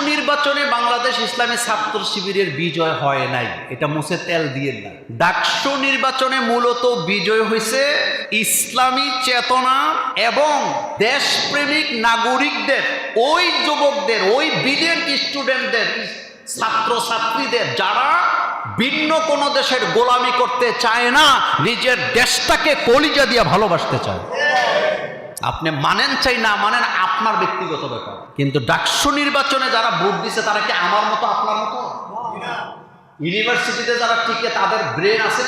নির্বাচনে বাংলাদেশ ইসলামী ছাত্র শিবিরের বিজয় হয় নাই। এটা মুছে তেল দিয়ে না। ডাকসু নির্বাচনে মূলত বিজয় হয়েছে ইসলামী চেতনা এবং দেশপ্রেমিক নাগরিকদের, ওই যুবকদের, ওই বিলিয়ন্ট স্টুডেন্টদের ছাত্র ছাত্রীদের যারা ভিন্ন কোনো দেশের গোলামি করতে চায় না, নিজের দেশটাকে কলিজা দিয়ে ভালোবাসতে চায়। আপনি মানেন চাই না মানেন আপনার ব্যক্তিগত ব্যাপার। কিন্তু ডাকসু নির্বাচনে যারা ভোট দিছে, তারা কি আমার মতো, আপনার মতো? ইউনিভার্সিটিতে যারা টিকে, তাদের ব্রেন আছে?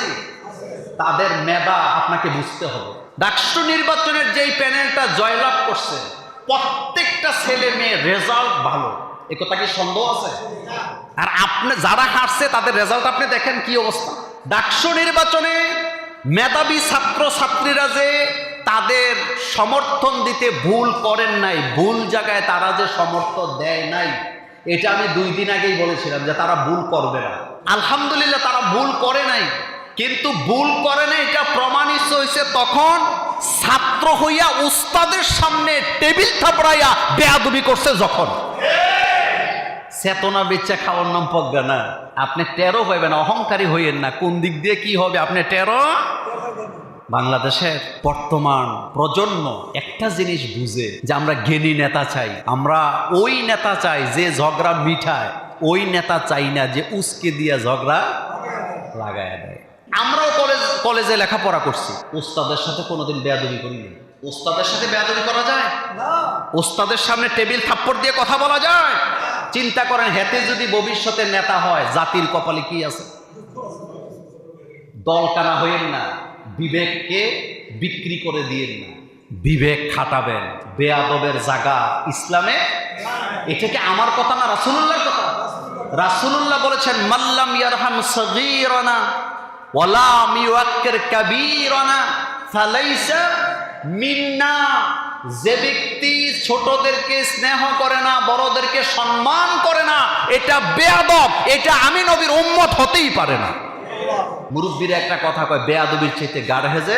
তাদের মেধা আপনাকে বুঝতে হবে। ডাকসু নির্বাচনের যেই প্যানেলটা জয়লাভ করছে, প্রত্যেকটা ছেলে মেয়ে রেজাল্ট ভালো। এ কথা কি সন্দেহ আছে? আর আপনি যারা হারছে, তাদের রেজাল্ট আপনি দেখেন কি অবস্থা? ডাকসু নির্বাচনে মেধাবী ছাত্র ছাত্রীরা যে তাদের সমর্থন দিতে ভুল করেন নাই, ভুল জায়গায় তারা যে সমর্থন দেয় নাই, এটা আমি দুই দিন আগেই বলেছিলাম যে তারা ভুল করবে না। আলহামদুলিল্লাহ তারা ভুল করে নাই, কিন্তু ভুল করে না এটা প্রমাণিত হয়েছে তখন ছাত্র হইয়া উস্তাদের সামনে টেবিল থাপড়াইয়া বেয়াদবি করছে যখন। চেতনা বেচা খাওয়ার নাম প্রজ্ঞা না, আপনি টেরো হইবেন, অহংকারী হইয়েন না, কোন দিক দিয়ে কি হবে, আপনি টেরো বাংলাদেশের বর্তমান প্রজন্ম একটা জিনিস বুঝে যে আমরা জ্ঞানী নেতা চাই আমরা ওই নেতা চাই যে ঝগড়া মিঠায় ওই নেতা চাই না যে উস্কে দিয়া ঝগড়া লাগায় দেয়। আমরাও কলেজ কলেজে লেখাপড়া করছি। ওস্তাদের সাথে কোনোদিন বেয়াদবি করিনি ওস্তাদের সাথে বেয়াদবি করা যায়? ওস্তাদের সামনে টেবিল থাপ্পড় দিয়ে কথা বলা যায়? চিন্তা করেন হেতে যদি ভবিষ্যতে নেতা হয় জাতির কপালে কি আছে? দল কানা হইেন না। বিবেককে বিক্রি করে দিয়েন না বিবেক খাটাবেন, বেয়াদবের জাগা ইসলামে? এটা কি আমার কথা না, রাসুলুল্লাহর কথা? রাসুলুল্লাহ বলেছেন মাল্লাম ইয়ারহাম সগীরানা ওয়ালাম ইউআক্কির কাবীরানা ফালাইসা মিন্না। যে ব্যক্তি ছোটদেরকে স্নেহ করে না, বড়দেরকে সম্মান করে না, এটা বেয়াদব, এটা আমি নবীর উম্মত হতেই পারে না। মুরব্বীরা একটা কথা কয় বেয়াদবির চাইতে গাঢ় হেজে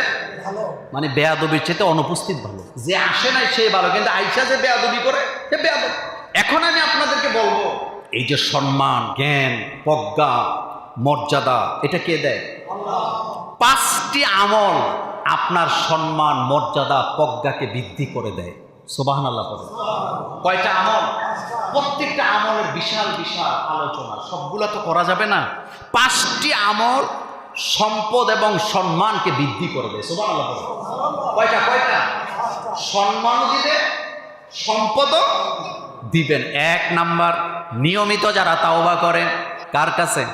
মানে বেয়াদবির চাইতে অনুপস্থিত ভালো। যে আসে নাই সে ভালো কিন্তু আইসা যে বেয়াদবি করে সে বেয়াদব। এখন আমি আপনাদেরকে বলব এই যে সম্মান জ্ঞান প্রজ্ঞা মর্যাদা এটা কে দেয়? পাঁচটি আমল আপনার সম্মান মর্যাদা প্রজ্ঞাকে বৃদ্ধি করে দেয়। সোবাহান আল্লাহ পড়ে। কয়টা আমল? প্রত্যেকটা আমলের বিশাল বিশাল আলোচনা। সবগুলো তো করা যাবে না? পাঁচটি আমল সম্পদ এবং সম্মানকে বৃদ্ধি করে দেয়। সোবাহান আল্লাহ পড়ে কয়টা কয়টা? সম্মানও দিবে সম্পদও দিবেন। এক নাম্বার, নিয়মিত যারা তাওবা করেন, কার কাছে?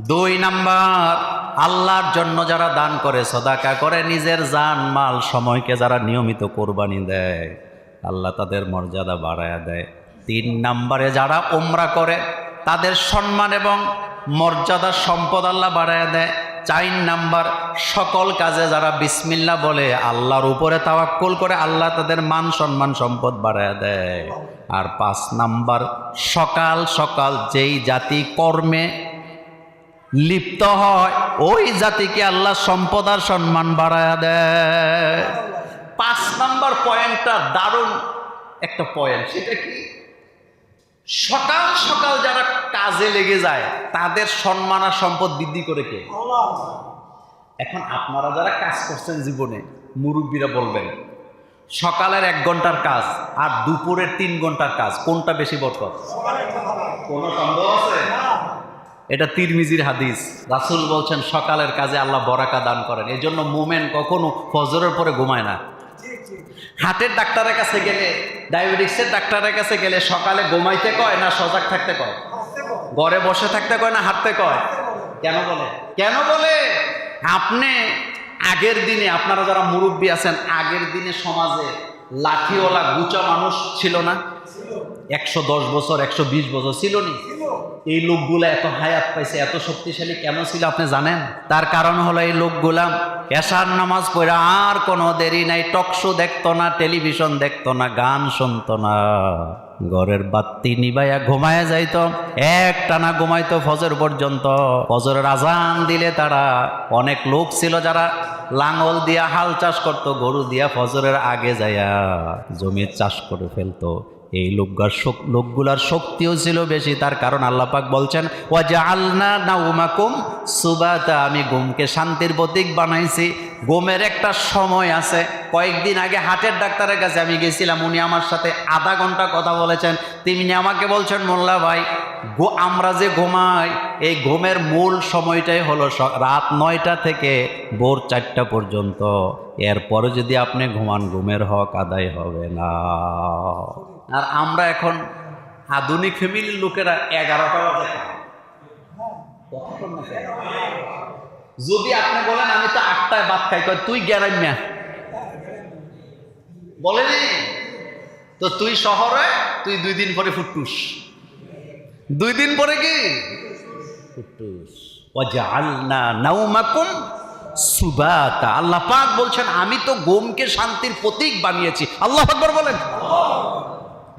দুই নাম্বার, আল্লাহর জন্য যারা দান করে, সদাকা করে, নিজের জান, মাল, সময়কে যারা নিয়মিত কোরবানি দেয়, আল্লাহ তাদের মর্যাদা বাড়ায় দেয়। তিন নাম্বারে যারা ওমরা করে, তাদের সম্মান এবং মর্যাদা সম্পদ আল্লাহ বাড়ায় দেয়। চার নাম্বার, সকল কাজে যারা বিসমিল্লা বলে, আল্লাহর উপরে তাওয়াক্কুল করে, আল্লাহ তাদের মান সম্মান সম্পদ বাড়ায় দেয়। আর পাঁচ নাম্বার, সকাল সকাল যেই জাতি কর্মে লিপ্ত হয়, ওই জাতিকে আল্লাহ সম্পদ আর সম্মান বাড়ায় দেয়। পাঁচ নাম্বার পয়েন্টটা দারুণ একটা পয়েন্ট, সেটা কি? সকাল সকাল যারা কাজে লেগে যায়, তাদের সম্মান আর সম্পদ বৃদ্ধি করে কে? এখন আপনারা যারা কাজ করছেন জীবনে, মুরব্বীরা বলবেন, সকালের এক ঘণ্টার কাজ আর দুপুরের তিন ঘণ্টার কাজ, কোনটা বেশি বরকত? কোনো সন্দেহ আছে? এটা তিরমিজির হাদিস। রাসুল বলছেন, সকালের কাজে আল্লাহ বরাকা দান করেন। এই জন্য মোমেন কখনো ফজরের পরে ঘুমায় না। হার্টের ডাক্তারের কাছে গেলে ডায়াবেটিক্সের ডাক্তারের কাছে গেলে সকালে ঘুমাইতে কয় না সজাগ থাকতে কয়? ঘরে বসে থাকতে কয় না হাঁটতে কয়? কেন বলে? কেন বলে? আপনি আগের দিনে, আপনারা যারা মুরব্বী আছেন, আগের দিনে সমাজে লাঠিওয়ালা গুচা মানুষ ছিল না? একশো দশ বছর, একশো বিশ বছর ছিল নি? এই লোকগুলা এত হায়াত পাইছে, এত শক্তিশালী কেন ছিল আপনি জানেন? তার কারণ হলো এই লোকগুলা এশার নামাজ পড়া আর কোনো দেরি নাই টকশো দেখতো না, টেলিভিশন দেখতো না, গান শুনতো না। ঘরের বাত্তি নিবাইয়া ঘুমায় যাইতো এক টানা ঘুমাইতো ফজর পর্যন্ত। ফজরের আজান দিলে তারা অনেক লোক ছিল যারা লাঙল দিয়া হাল চাষ করতো, গরু দিয়া ফজরের আগে যাইয়া জমির চাষ করে ফেলতো। এই লোকগার লোকগুলার শক্তিও ছিল বেশি, তার কারণ আল্লাপাক বলছেন ওয়াজা আল্লা না উমাকুম সুবাতা আমি গুমকে শান্তির প্রতীক বানাইছি ঘুমের একটা সময় আছে। কয়েকদিন আগে হাটের ডাক্তারের কাছে আমি গেছিলাম, উনি আমার সাথে আধা ঘণ্টা কথা বলেছেন। তিনি আমাকে বলছেন, মোল্লা ভাই গো- আমরা যে ঘুমাই, এই ঘুমের মূল সময়টাই হলো রাত নয়টা থেকে ভোর চারটা পর্যন্ত। এরপরে যদি আপনি ঘুমান, ঘুমের হক আদায় হবে না। আর আমরা এখন আধুনিক ফ্যামিলির লোকেরা এগারোটা বাজে। যদি আপনি বলেন আমি তো আটটায় ভাত খাই কয়, তুই গ্যারাম্যা বলেনি। তো তুই শহরে তুই দুই দিন পরে ফুটুস দুই দিন পরে কি? নাউমাকুম সুবাতা। আল্লাহ পাক বলছেন আমি তো গোমকে শান্তির প্রতীক বানিয়েছি। আল্লাহ বলেন।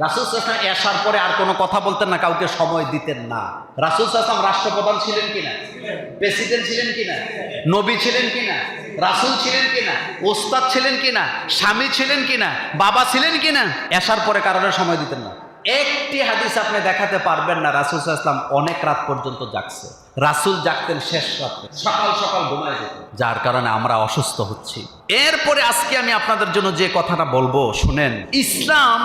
রাসুল সাল্লাম এসার পরে আর কোনো কথা বলতেন না, কাউকে সময় দিতেন না। রাসুল সাল্লাম রাষ্ট্রপ্রধান ছিলেন কিনা প্রেসিডেন্ট ছিলেন কিনা নবী ছিলেন কিনা রাসুল ছিলেন কিনা ওস্তাদ ছিলেন কিনা স্বামী ছিলেন কিনা বাবা ছিলেন কিনা এসার পরে কারণে সময় দিতেন না। একটি হাদিস আপনি দেখাতে পারবেন না, রাসুল ইসলাম অনেক রাত পর্যন্ত জাগছে। রাসুল জাগতেন শেষ রাতে, সকাল সকাল ঘুমায় যেত যার কারণে আমরা অসুস্থ হচ্ছি। এরপরে আজকে আমি আপনাদের জন্য যে কথাটা বলব, শুনেন। ইসলাম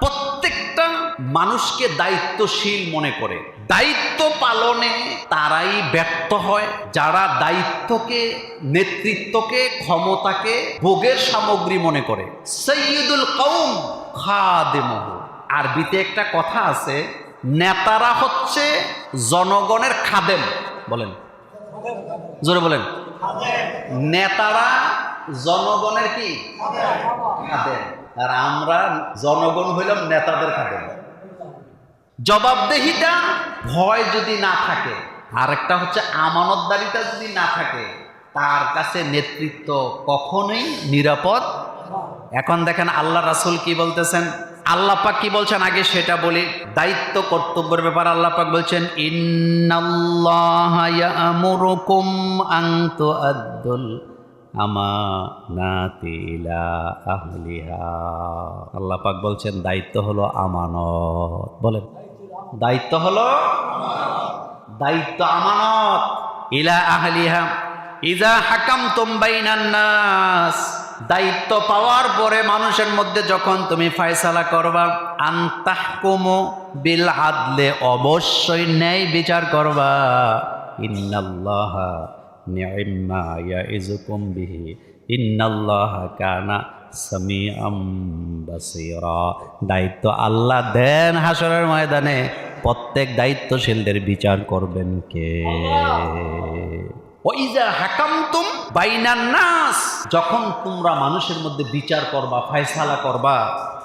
প্রত্যেকটা মানুষকে দায়িত্বশীল মনে করে। দায়িত্ব পালনে তারাই ব্যর্থ হয়। যারা দায়িত্বকে, নেতৃত্বকে, ক্ষমতাকে, ভোগের সামগ্রী মনে করে। সৈয়দুল কৌম খাদেমহ। আরবিতে একটা কথা আছে, নেতারা হচ্ছে জনগণের খাদেম। বলেন। জোরে বলেন। নেতারা জনগণের কি? খাদেম। আর আমরা জনগণ হইলাম নেতাদের খাদেম জবাবদেহিতা ভয় যদি না থাকে, আরেকটা হচ্ছে আমানতদারিতা যদি না থাকে, তার কাছে নেতৃত্ব কখনোই নিরাপদ। এখন দেখেন আল্লাহ রাসুল কি বলতেছেন? আল্লাহ পাক কি বলছেন? আগে সেটা বলি। দায়িত্ব কর্তব্যের ব্যাপার আল্লাহ পাক বলছেন, ইন্নাল্লাহ ইয়ামুরুকুম আন তুআদ্দুল আমানাতি ইলা আহলিহা। আল্লাহ পাক বলছেন, দায়িত্ব হলো আমানত। বলেন, দায়িত্ব হলো দায়িত্ব আমানত। ইলা আহলিহা, ইজা হাকাম নাস। দায়িত্ব পাওয়ার পরে মানুষের মধ্যে যখন তুমি ফায়সালা করবা, আন্তাহকুমু বিল আদলে, অবশ্যই ন্যায় বিচার করবা। ইন্নাল্লাহা নি'ম্মা ইয়াইজুকুম বিহি। ইন্নাল্লাহা কানা সামিআম বাসীরা। দায়িত্ব আল্লাহ দেন হাসরের ময়দানে। প্রত্যেক দায়িত্বশীলদের বিচার করবেন কে? ওইজা হাকামতুম বাইনান নাস। যখন তোমরা মানুষের মধ্যে বিচার করবা, ফয়সালা করবা,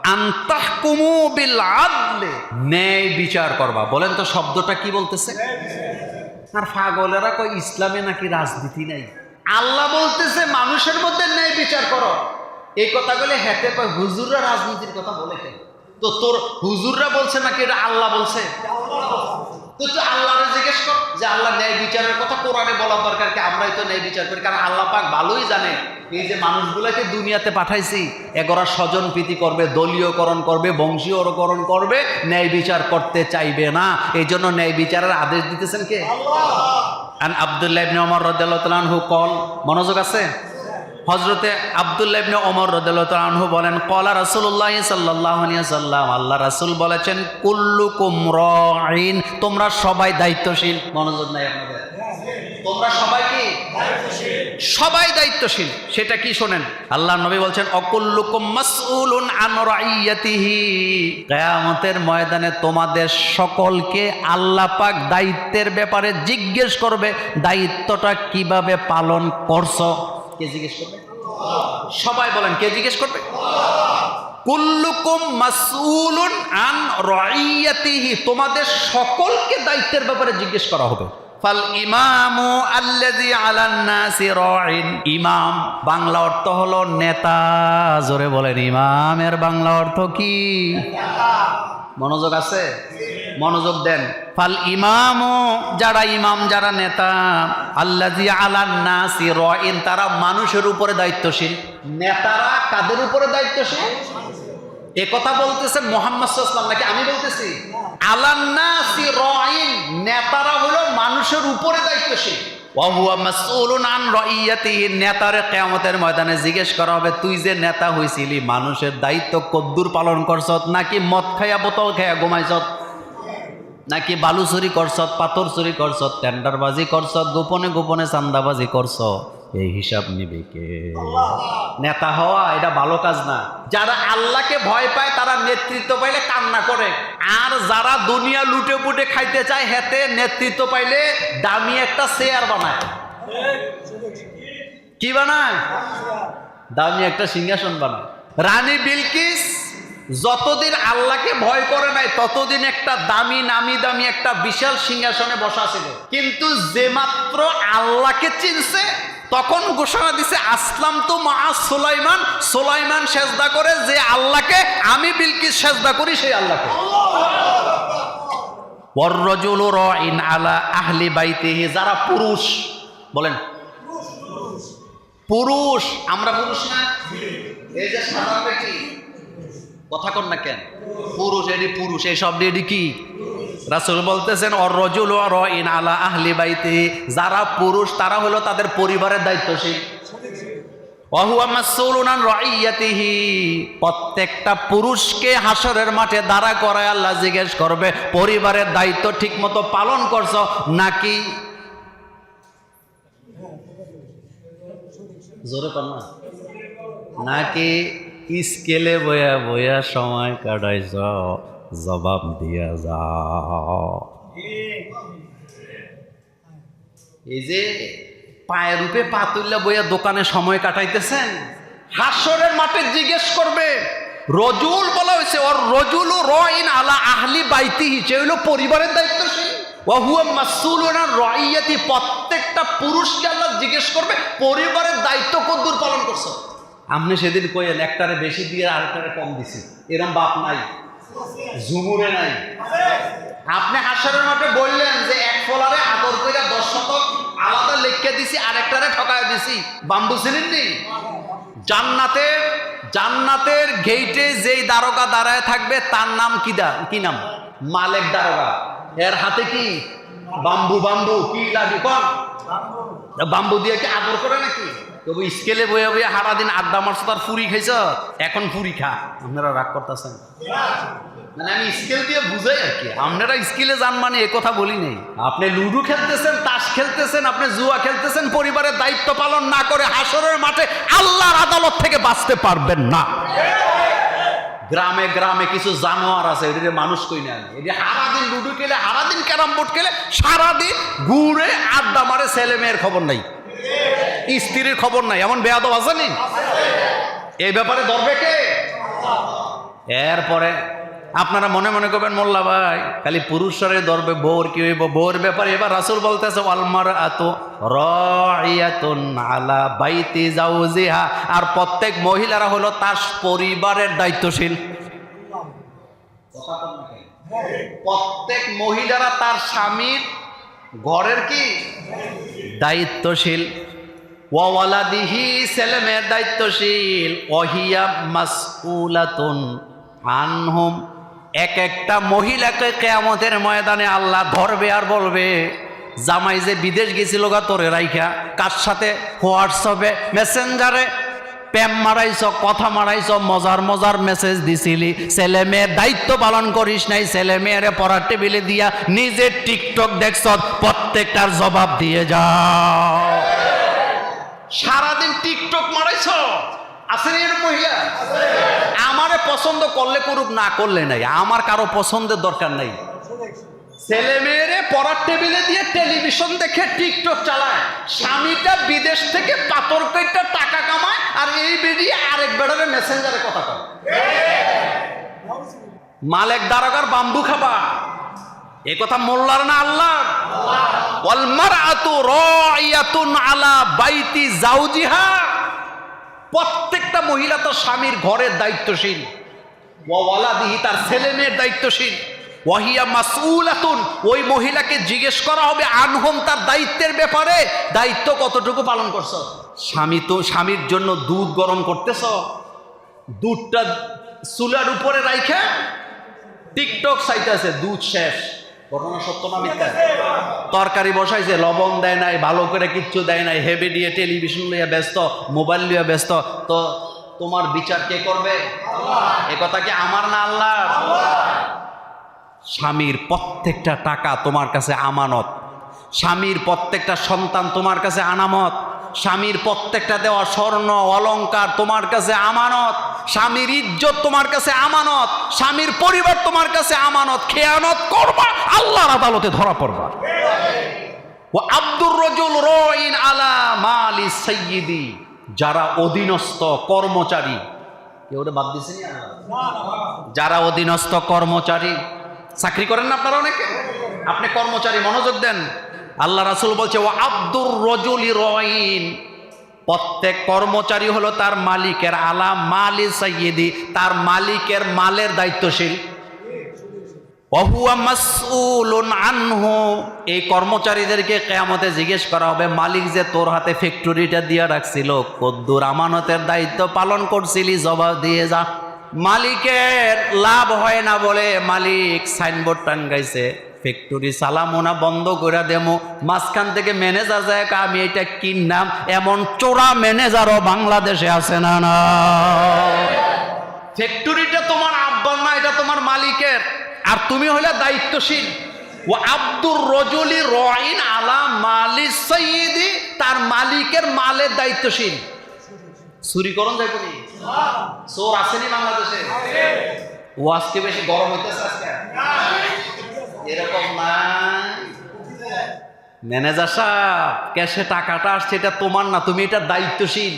আন্তাহকুমু বিল আদলে। ন্যায় বিচার করবা। বলেন তো শব্দটা কি বলতেছে? আর ফাগলেরা কয়, ইসলামে নাকি রাজনীতি নাই? আল্লাহ বলতেছে, মানুষের মধ্যে ন্যায় বিচার করো। এই কথাগুলো হেঁটে কয়, হুজুররা রাজনীতির কথা বলে কেন? তো তোর হুজুররা বলছে নাকি এটা আল্লাহ বলছে? তো তুই আল্লাহরে জিজ্ঞেস কর যে, আল্লাহ ন্যায় বিচারের কথা কোরআনে বলার দরকার কি? আমরাই তো ন্যায় বিচার করি। কারণ আল্লাহ পাক ভালোই জানে। এই যে মানুষগুলোকে দুনিয়াতে পাঠাইছি এগোরা স্বজন প্রীতি করবে দলীয়করণ করবে বংশীয়করণ করবে ন্যায় বিচার করতে চাইবে না। এই জন্য ন্যায় বিচারের আদেশ দিতেছেন কে? আন আবদুল্লাহ ইবনে ওমর রাদিয়াল্লাহু কল মনোযোগ আছে? হজরতে আবদুল্লাহ ইবনে ওমর রাদিয়াল্লাহু বলেন কলা রাসূলুল্লাহ সাল্লাল্লাহু আলাইহি আল্লাহ রাসূল বলেছেন কুল্লুকুম রাঈন। তোমরা সবাই দায়িত্বশীল। মনোযোগ নাই আপনাদের। তোমরা সবাই কি? সবাই দায়িত্বশীল, সেটা কি শোনেন? আল্লাহ নবী বলছেন, অকুল্লুকুম ময়দানে তোমাদের সকলকে আল্লাহ পাক দায়িত্বের ব্যাপারে জিজ্ঞেস করবে, দায়িত্বটা কীভাবে পালন করছ? কে জিজ্ঞেস করবে? সবাই বলেন, কে জিজ্ঞেস করবে? কুল্লুকুম আন রাইয়াতিহি। তোমাদের সকলকে দায়িত্বের ব্যাপারে জিজ্ঞেস করা হবে। ইমামু বাংলা অর্থ হলো নেতা। জোরে বলেন, ইমামের বাংলা অর্থ কি? মনোযোগ আছে? মনোযোগ দেন। ফাল ইমামু, যারা ইমাম, যারা নেতা, আল্লাযী আলান রাইন তারা মানুষের উপরে দায়িত্বশীল। নেতারা কাদের উপরে দায়িত্বশীল? কথা বলতেছেন মোহাম্মদ নাকি আমি বলতেছি? আলান্নাসি রাইন, নেতারা হলো মানুষের উপরে দায়িত্বশীল। নেতারে কিয়ামতের ময়দানে জিজ্ঞেস করা হবে, তুই যে নেতা হইছিলি, মানুষের দায়িত্ব কদ্দুর পালন করছত, নাকি মদ খাইয়া বোতল খাইয়া ঘুমাইছত? নাকি বালু চুরি করছত, পাথর চুরি করছত, টেন্ডারবাজি করছত, গোপনে গোপনে চান্দাবাজি করছ? এই হিসাব নিবে কে? নেতা হওয়া, এটা ভালো কাজ না। যারা আল্লাহকে ভয় পায়, তারা নেতৃত্ব পাইলে কান্না করে। আর যারা দুনিয়া লুটে পুটে খাইতে চায়, হেতে নেতৃত্ব পাইলে দামি একটা চেয়ার বানায়। কি বানায়? দামি একটা সিংহাসন বানায়। রানী বিলকিস যতদিন আল্লাহকে ভয় করে নাই, ততদিন একটা দামি, নামি দামি একটা বিশাল সিংহাসনে বসা ছিল। কিন্তু যে মাত্র আল্লাহকে চিনছে তখন ঘোষণা দিছে, আসলাম তো মা সোলাইমান। সোলাইমান সেজদা করে যে আল্লাহকে আমি বিলকিস সেজদা করি, সেই আল্লাহকে যারা পুরুষ, বলেন। পুরুষ, আমরা পুরুষ না? এই যে সাদা পেটি কথা কন না কেন? পুরুষ, এডি পুরুষ এই শব্দ কি? রাসুল বলতেছেন অর রজুল রাইন আলা আহলি বাইতি। যারা পুরুষ, তারা হলো তাদের পরিবারের দায়িত্বশীল। প্রত্যেকটা পুরুষকে হাসরের মাঠে দাঁড়া করায় আল্লাহ জিজ্ঞেস করবে, পরিবারের দায়িত্ব ঠিকমতো পালন করছ নাকি? নাকি? স্কেলে বয়া বয়া সময় কাটাইছ জবাব দিয়া যাও এই যে পায়ের রূপে পা তুললে বইয়া দোকানে সময় কাটাইতেছেন, হাসরের মাঠে জিজ্ঞেস করবে, রজুল বলা হয়েছে ওর রজুল রইন আলা আহলি বাইতি হিসেবে হলো পরিবারের দায়িত্বশীল। ওহুয়া মাসুলুনা রাইয়াতি, প্রত্যেকটা পুরুষকে আল্লাহ জিজ্ঞেস করবে, পরিবারের দায়িত্ব কদ্দূর পালন করছ? আপনি সেদিন কইেন একটারে বেশি দিয়ে আরেকটারে কম দিছি। এরম বাপ নাই, ঝুমুরে নাই। আপনি হাসরের মাঠে বললেন যে এক ফলারে আদর করে দশ শতক আলাদা লেখকে দিছি, আরেকটারে ঠকায় দিছি। বাম্বু ছিলেননি জান্নাতের জান্নাতের গেইটে যেই দারোগা দাঁড়ায় থাকবে, তার নাম কি দা কি নাম? মালেক দারোগা। এর হাতে কি? বাম্বু বাম্বু, কি লাগে কন। বাম্বু দিয়ে কি আদর করে নাকি? তবু স্কেলে বয়ে বয়ে হারা দিন আড্ডা মারছ, তার ফুরি খাইছ? এখন ফুরি খা। আপনারা রাগ করতেছেন। মানে আমি স্কেল দিয়ে বুঝাই আর কি। আপনারা স্কেলে যান মানে এ কথা বলি নেই। আপনি লুডু খেলতেছেন, তাস খেলতেছেন, আপনি জুয়া খেলতেছেন, পরিবারের দায়িত্ব পালন না করে হাসরের মাঠে আল্লাহর আদালত থেকে বাঁচতে পারবেন না। গ্রামে গ্রামে কিছু জানোয়ার আছে, এদের মানুষ কই না এটি সারাদিন লুডু খেলে, সারাদিন ক্যারাম বোর্ড খেলে, সারাদিন ঘুরে আড্ডা মারে ছেলে মেয়ের খবর নাই। স্ত্রীর খবর নাই, এমন বেয়াদব আসেনি এই ব্যাপারে ধরবে কে? এরপরে আপনারা মনে মনে করবেন, মোল্লা ভাই, খালি পুরুষরে ধরবে, বউর কি হইব? বউর ব্যাপারে এবার রাসুল বলতেছে আলমার রাইয়াতুন আলা বাইতি জাউজিহা আর প্রত্যেক মহিলারা হলো তার পরিবারের দায়িত্বশীল। প্রত্যেক মহিলারা তার স্বামীর ঘরের কি? দায়িত্বশীল। ওয়ালাদিহি ছেলে মেয়ের দায়িত্বশীল। ওহিয়া মাসউলাতুন আনহুম। এক একটা মহিলাকে কেয়ামতের ময়দানে আল্লাহ ধরবে আর বলবে, জামাই যে বিদেশ গেছিল গা তোরে রাইখা, কার সাথে হোয়াটসঅ্যাপে, মেসেঞ্জারে প্যাম মারাইছ, কথা মারাইছ, মজার মজার মেসেজ দিছিলি। ছেলে মেয়ের দায়িত্ব পালন করিস নাই, ছেলে মেয়েরে পড়ার টেবিলে দিয়া নিজে টিকটক দেখছ প্রত্যেকটার জবাব দিয়ে যাও। সারাদিন টিকটক মারাইছ? আছেন এর মহিলা? আমারে পছন্দ করলে করুক, না করলে নাই। আমার কারও পছন্দের দরকার নাই। ছেলে মেয়েরে পড়ার টেবিলে দিয়ে টেলিভিশন দেখে টিকটক চালায়। স্বামীটা বিদেশ থেকে পাথর কেটে টাকা কামায় আর এই বেরিয়ে আরেক বেড়ারে মেসেঞ্জারে কথা কয় মালেক দারোগার বাম্বু খাবা। এ কথা মোল্লার না আল্লাহ প্রত্যেকটা মহিলা তো স্বামীর ঘরের দায়িত্বশীল। ওয়ালাদিহি, তার ছেলে মেয়ের দায়িত্বশীল। ওয়াহিয়া মাসউলাতুন, ওই মহিলাকে জিজ্ঞেস করা হবে আনহম তার দায়িত্বের ব্যাপারে, দায়িত্ব কতটুকু পালন করছ? স্বামী তো, স্বামীর জন্য দুধ গরম করতেছ, দুধটা চুলার উপরে রাইখে টিকটক চাইতেছে, দুধ শেষ। ঘটনা সত্য না মিথ্যা? তরকারি বসাইছে, লবণ দেয় নাই, ভালো করে কিচ্ছু দেয় নাই হেভি দিয়ে টেলিভিশন লইয়া ব্যস্ত মোবাইল লইয়া ব্যস্ত। তো তোমার বিচার কে করবে? এ কথা কি আমার না আল্লাহ স্বামীর প্রত্যেকটা টাকা তোমার কাছে আমানত। স্বামীর প্রত্যেকটা সন্তান তোমার কাছে আনামত। স্বামীর প্রত্যেকটা দেওয়া স্বর্ণ, অলংকার তোমার কাছে আমানত। স্বামীর ইজ্জত তোমার কাছে আমানত। স্বামীর পরিবার তোমার কাছে আমানত। খেয়ানত করবা, আল্লাহর আদালতে ধরা পড়বা। ও আব্দুর রজুল রইন আলা মালি সৈয়দি যারা অধীনস্থ কর্মচারী। কেউ বাদ দিছেনি যারা অধীনস্থ কর্মচারী চাকরি করেন না আপনারা অনেকে? আপনি কর্মচারী মনোযোগ দেন। আল্লাহ রাসুল বলছে ও আব্দুর রজুলি রইন প্রত্যেক কর্মচারী হলো তার মালিকের আলা মালি সৈয়দি তার মালিকের মালের দায়িত্বশীল। অহুয়া মাসউলুন আনহু। এই কর্মচারীদেরকে কেয়ামতে জিজ্ঞেস করা হবে, মালিক যে তোর হাতে ফ্যাক্টরিটা দিয়ে রাখছিল, কদ্দুর আমানতের দায়িত্ব পালন করছিলি, জবাব দিয়ে যা। মালিকের লাভ হয় না বলে মালিক সাইনবোর্ড টাঙ্গাইছে। ফ্যাক্টরি চালামো না, বন্ধ করে দেমো। মাঝখান থেকে ম্যানেজার যায় আমি এটা কিনলাম। এমন চোরা ম্যানেজারও বাংলাদেশে আছে না না? ফ্যাক্টরিটা তোমার আব্বার না এটা তোমার মালিকের। আর তুমি হলে দায়িত্বশীল। ও আব্দুর রজলি রইন আলা মালি সঈদি, তার মালিকের মালের দায়িত্বশীল। চুরিকরণ যাইব নি? চোর আসেনি বাংলাদেশে? ও আজকে বেশি গরম হইতেছে আজকে। এরকম না ম্যানেজার সাহেব, ক্যাশে টাকাটা আসছে, এটা তোমার না, তুমি এটা দায়িত্বশীল।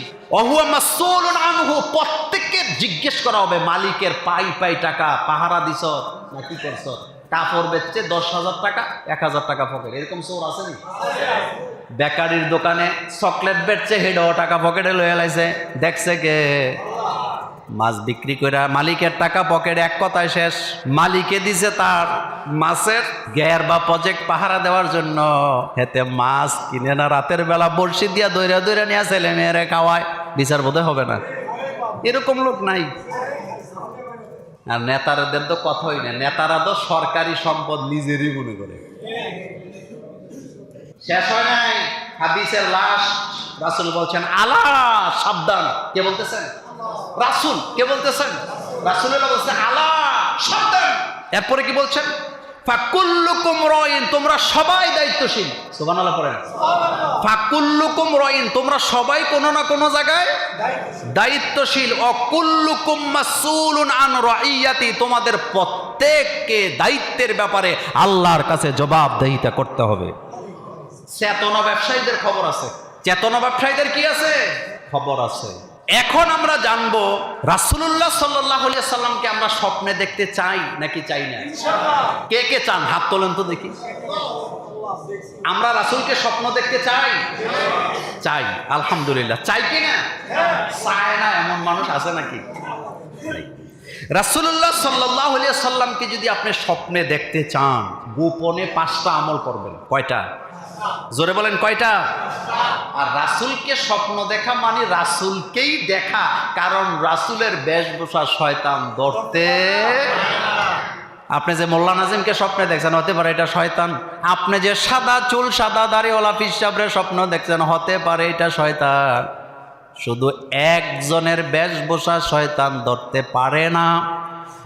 আনহু, প্রত্যেককে জিজ্ঞেস করা হবে, মালিকের পাই পাই টাকা, পাহারা দিছ, না কি করছ? কাপড় বেচছে দশ হাজার টাকা, এক হাজার টাকা পকেট। এরকম চোর আসেনি বেকারির দোকানে চকলেট বেচছে হেডও টাকা পকেটে লয়ে লাইছে। দেখছে কে? মাছ বিক্রি করে মালিকের টাকা পকেটে, এক কথায় শেষ। মালিকে দিছে তার মাছের গ্যার বা প্রজেক্ট পাহারা দেওয়ার জন্য। হেতে মাছ কিনে না, রাতের বেলা বড়শি দিয়া দৈরা দৈরা নিয়ে ছেলে মেয়েরে খাওয়ায়। বিচার বোধহয় হবে না। এরকম লোক নাই। আর নেতারাদের তো কথাই না নেতারা তো সরকারি সম্পদ নিজেরই মনে করে। শেষ হয় নাই? হাদিসের লাশ রাসুল বলছেন আলা সাবধান। কে বলতেছেন? রাসুল। কে বলতেছেন? রাসুল্লাহ বলছেন আলা সাবধান। এরপরে কি বলছেন? ফাকুল্লুকুম রইন তোমরা সবাই দায়িত্বশীল। সুবহানাল্লাহ পড়েন। ফাকুল্লুকুম রইন তোমরা সবাই কোনো না কোনো জায়গায় দায়িত্বশীল। অকুল্লুকুম মাসউলুন আন রাইয়াতি তোমাদের প্রত্যেককে দায়িত্বের ব্যাপারে আল্লাহর কাছে জবাবদিহিতা করতে হবে। চেতনা ব্যবসায়ীদের খবর আছে। চেতনা ব্যবসায়ীদের কি আছে? খবর আছে। এখন আমরা জানব রাসুল্লাহ সাল্লাহ সাল্লামকে আমরা স্বপ্নে দেখতে চাই নাকি চাই না? কে কে চান? হাত তোলেন তো দেখি। আমরা রাসুলকে স্বপ্ন দেখতে চাই? চাই আলহামদুলিল্লাহ। চাই কি না? চায় না এমন মানুষ আছে নাকি? রাসুল্লাহ সাল্লাহ সাল্লামকে যদি আপনি স্বপ্নে দেখতে চান গোপনে পাঁচটা আমল করবেন। কয়টা? জোরে বলেন কয়টা? আর রাসুলকে স্বপ্ন দেখা মানে রাসুলকেই দেখা, কারণ রাসুলের বেশভূষা শয়তান ধরতে। আপনি যে মোল্লা নাজিমকে স্বপ্নে দেখছেন, হতে পারে এটা শয়তান। আপনি যে সাদা চুল, সাদা দাড়ি দাড়িওয়ালা পিসাবরের স্বপ্ন দেখছেন, হতে পারে এটা শয়তান। শুধু একজনের বেশভূষা শয়তান ধরতে পারে না।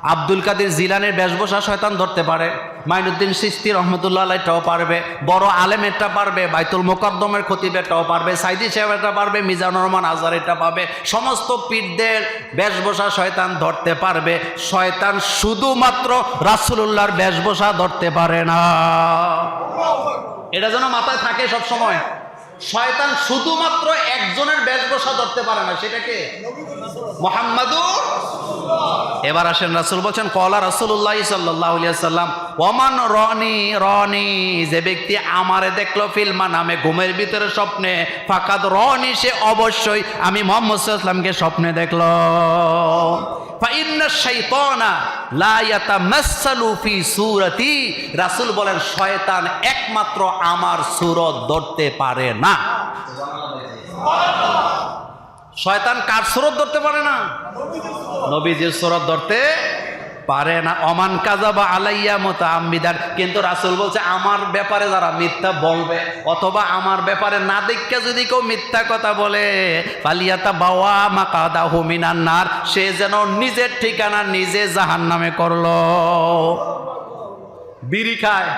আব্দুল কাদের জিলানের বেশভূষা শয়তান ধরতে পারে। মাইনুদ্দিন সিস্তি রহমতুল্লাহ আলাইটাও পারবে, বড় আলেমেরটা পারবে, বাইতুল মোকদ্দমের খতিব এটাও পারবে, সাইদি সাহেবেরটা পারবে, মিজানুর রহমান আজার এটা পাবে, সমস্ত পীরদের বেশভূষা শয়তান ধরতে পারবে, শয়তান শুধুমাত্র রাসুলুল্লাহর বেশভূষা ধরতে পারে না। এটা যেন মাথায় থাকে সব সময় শয়তান শুধুমাত্র একজনের বেশভূষা ধরতে পারে না সেটাকে মোহাম্মদুর এবার আসেন রাসুল বলছেন, কলা রাসুল্লাহ সাল্লাম ওমান রনি রনি, যে ব্যক্তি আমারে দেখল ফিল্মা নামে ঘুমের ভিতরে স্বপ্নে, ফাকাদ রনি সে অবশ্যই আমি মোহাম্মদ সাল্লামকে স্বপ্নে দেখল। রাসুল বলেন, শয়তান একমাত্র আমার সুরত ধরতে পারে না। শয়তান কার স্রোত ধরতে পারে না? নবীজির স্রোত ধরতে পারে না। অমান কাজা বা আলাইয়া মতো আম্বিদার কিন্তু রাসুল বলছে, আমার ব্যাপারে যারা মিথ্যা বলবে, অথবা আমার ব্যাপারে না দেখে যদি কেউ মিথ্যা কথা বলে পালিয়াতা বাওয়া মা কাদা হুমিনান্নার সে যেন নিজের ঠিকানা নিজে জাহান নামে করল। বিড়ি খায়,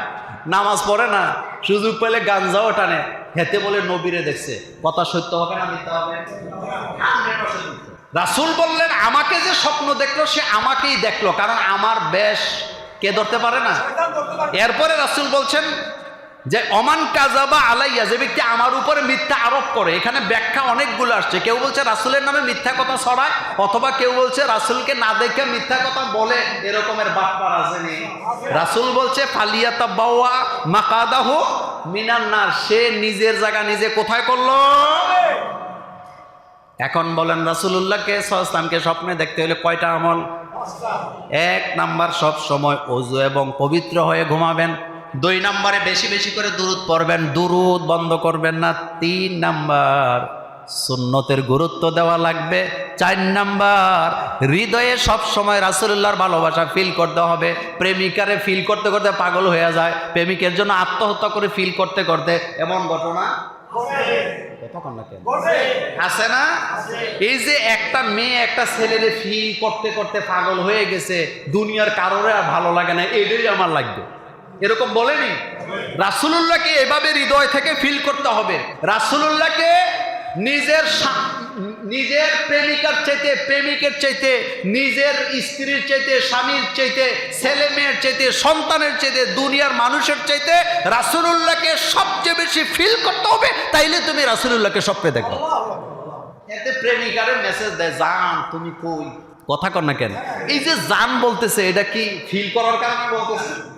নামাজ পড়ে না, সুযোগ পেলে গাঞ্জাও টানে। হেতে বলে নবীরে দেখছে। কথা সত্য হবে না মিথ্যা হবে? রাসুল বললেন আমাকে যে স্বপ্ন দেখল সে আমাকেই দেখল। কারণ আমার বেশ কে ধরতে পারে না? এরপরে রাসুল বলছেন যে অমান কাজাবা আলাইয়া যে ব্যক্তি আমার উপরে মিথ্যা আরোপ করে এখানে ব্যাখ্যা অনেকগুলো আসছে। কেউ বলছে রাসুলের নামে মিথ্যা কথা ছড়ায় অথবা কেউ বলছে রাসুলকে না দেখে মিথ্যা কথা বলে এরকমের বাটপার আসেনি। রাসুল বলছে ফালিয়াতা বাওয়া মাকাদাহ মিনান্নার সে নিজের জায়গা নিজে কোথায় করল? এখন বলেন রাসুলুল্লাহকে সহস্তানকে স্বপ্নে দেখতে হলে কয়টা আমল? এক নাম্বার সব সময় অজু এবং পবিত্র হয়ে ঘুমাবেন। দুই নাম্বারে বেশি বেশি করে দুরুদ পড়বেন, দুরুদ বন্ধ করবেন না। তিন নাম্বার, সুন্নতের গুরুত্ব দেওয়া লাগবে। চার নাম্বার, হৃদয়ে সব সময় রাসুল্লাহর ভালোবাসা ফিল করতে হবে। প্রেমিকারে ফিল করতে করতে পাগল হয়ে যায়। প্রেমিকের জন্য আত্মহত্যা করে ফিল করতে করতে এমন ঘটনা আছে না? এই যে একটা মেয়ে একটা ছেলেরে ফিল করতে করতে পাগল হয়ে গেছে, দুনিয়ার কারোরে আর ভালো লাগে না, এটাই আমার লাগবে। এরকম বলেনি? রাসুলুল্লাহকে এভাবে হৃদয় থেকে ফিল করতে হবে। রাসুলুল্লাহকে নিজের নিজের প্রেমিকার চাইতে প্রেমিকের চাইতে নিজের স্ত্রীর চাইতে স্বামীর চাইতে ছেলে মেয়ের চাইতে সন্তানের চাইতে দুনিয়ার মানুষের চাইতে রাসুলুল্লাহকে সবচেয়ে বেশি ফিল করতে হবে। তাইলে তুমি রাসুলুল্লাহকে স্বপ্নে দেখো এতে প্রেমিকারের মেসেজ দেয় জান তুমি কই? কথা কর না কেন? এই যে জান বলতেছে এটা কি ফিল করার কারণে বলতেছে?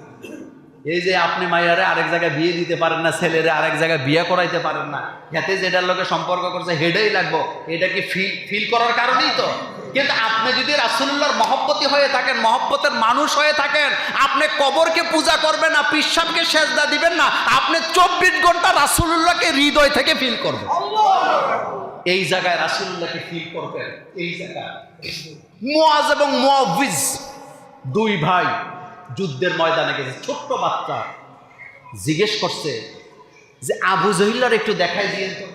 এই যে আপনি মাইয়ারে আরেক জায়গায় বিয়ে দিতে পারেন না, ছেলেরে আরেক জায়গায় বিয়ে করাইতে পারেন না হেতে যেটার লোকে সম্পর্ক করছে হেডেই লাগবো, এটা কি ফিল ফিল করার কারণেই তো? কিন্তু আপনি যদি রাসুল্লাহর মহব্বতী হয়ে থাকেন, মহব্বতের মানুষ হয়ে থাকেন, আপনি কবরকে পূজা করবেন না পিসাবকে সেজদা দিবেন না, আপনি চব্বিশ ঘণ্টা রাসুল্লাহকে হৃদয় থেকে ফিল করবেন। এই জায়গায় রাসুল্লাহকে ফিল করবেন, এই জায়গায়। মোয়াজ এবং মোয়াবিজ দুই ভাই যুদ্ধের ময়দানে গেছে। ছোট্ট বাচ্চা জিজ্ঞেস করছে যে, আবু জহিল্লার একটু দেখাই দিয়ে তো।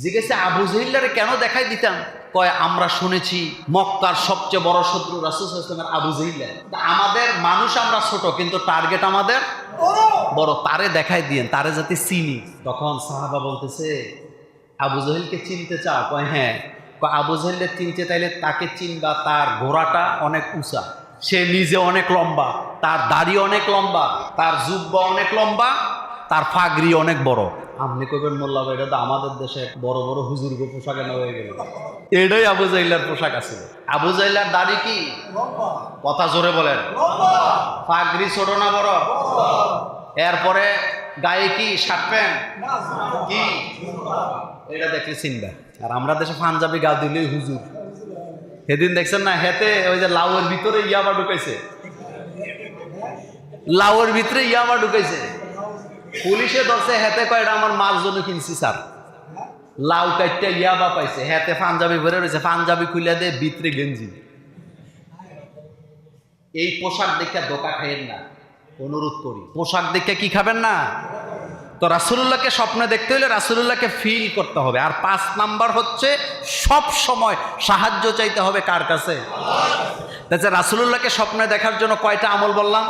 জিজ্ঞেসে, আবু জহিল্লারে কেন দেখাই দিতাম? কয়, আমরা শুনেছি মক্কার সবচেয়ে বড় শত্রু রাসুলের আবু জহিল্লা। আমাদের মানুষ আমরা ছোট, কিন্তু টার্গেট আমাদের বড়। তারে দেখাই দিয়েন, তারে যাতে চিনি। তখন সাহাবা বলতেছে, আবু জহিলকে চিনতে চাও? কয় হ্যাঁ। আবু জহিলকে চিনতে তাইলে তাকে চিনবা, তার ঘোড়াটা অনেক উঁচা। সে নিজে অনেক লম্বা তার দাড়ি অনেক লম্বা তার জুব্বা অনেক লম্বা তার ফাগরি অনেক বড়। আপনি কবেন মোল্লা ভাই, এটা তো আমাদের দেশে বড় বড় হুজুর্গ পোশাক এনে হয়ে গেল। এটাই আবু জাইলার পোশাক আছে। আবু জাইলার দাড়ি কি? কথা জোরে বলেন। ফাগরি ছোট না বড়? এরপরে গায়ে কি শার্ট প্যান্ট? কি? এটা দেখলে চিনবা। আর আমরা দেশে পাঞ্জাবি গা দিলেই হুজুর। সেদিন দেখছেন না হেতে ওই যে লাউয়ের ভিতরে ইয়াবা ঢুকাইছে। লাউয়ের ভিতরে ইয়াবা ঢুকাইছে। পুলিশে ধরছে হেতে কয় এটা আমার মার জন্য কিনছি, স্যার। লাউ কাটটা ইয়াবা পাইছে। হেতে পাঞ্জাবি ভরে রয়েছে। পাঞ্জাবি খুলে দে ভিতরে গেঞ্জি। এই পোশাক দেখে দোকা খাইয়েন না। অনুরোধ করি। পোশাক দেখে কি খাবেন না? তো রাসুলুল্লাহকে স্বপ্নে দেখতে হলে রাসুলুল্লাহকে ফিল করতে হবে। আর পাঁচ নাম্বার হচ্ছে সব সময় সাহায্য চাইতে হবে কার কাছে? তাছাড়া রাসুলুল্লাহকে স্বপ্নে দেখার জন্য কয়টা আমল বললাম?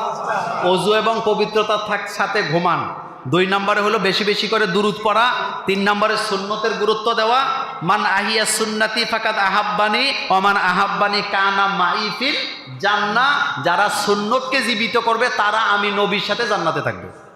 অজু এবং পবিত্রতার থাক- সাথে ঘুমান। দুই নম্বরে হলো বেশি বেশি করে দুরুদ পড়া। তিন নম্বরে সুন্নতের গুরুত্ব দেওয়া। মান আহিয়া সুন্নাতি ফাকাত আহাব্বানি অমান আহাব্বানি কানা মাইফিল জান্না যারা সুন্নতকে জীবিত করবে, তারা আমি নবীর সাথে জান্নাতে থাকবে।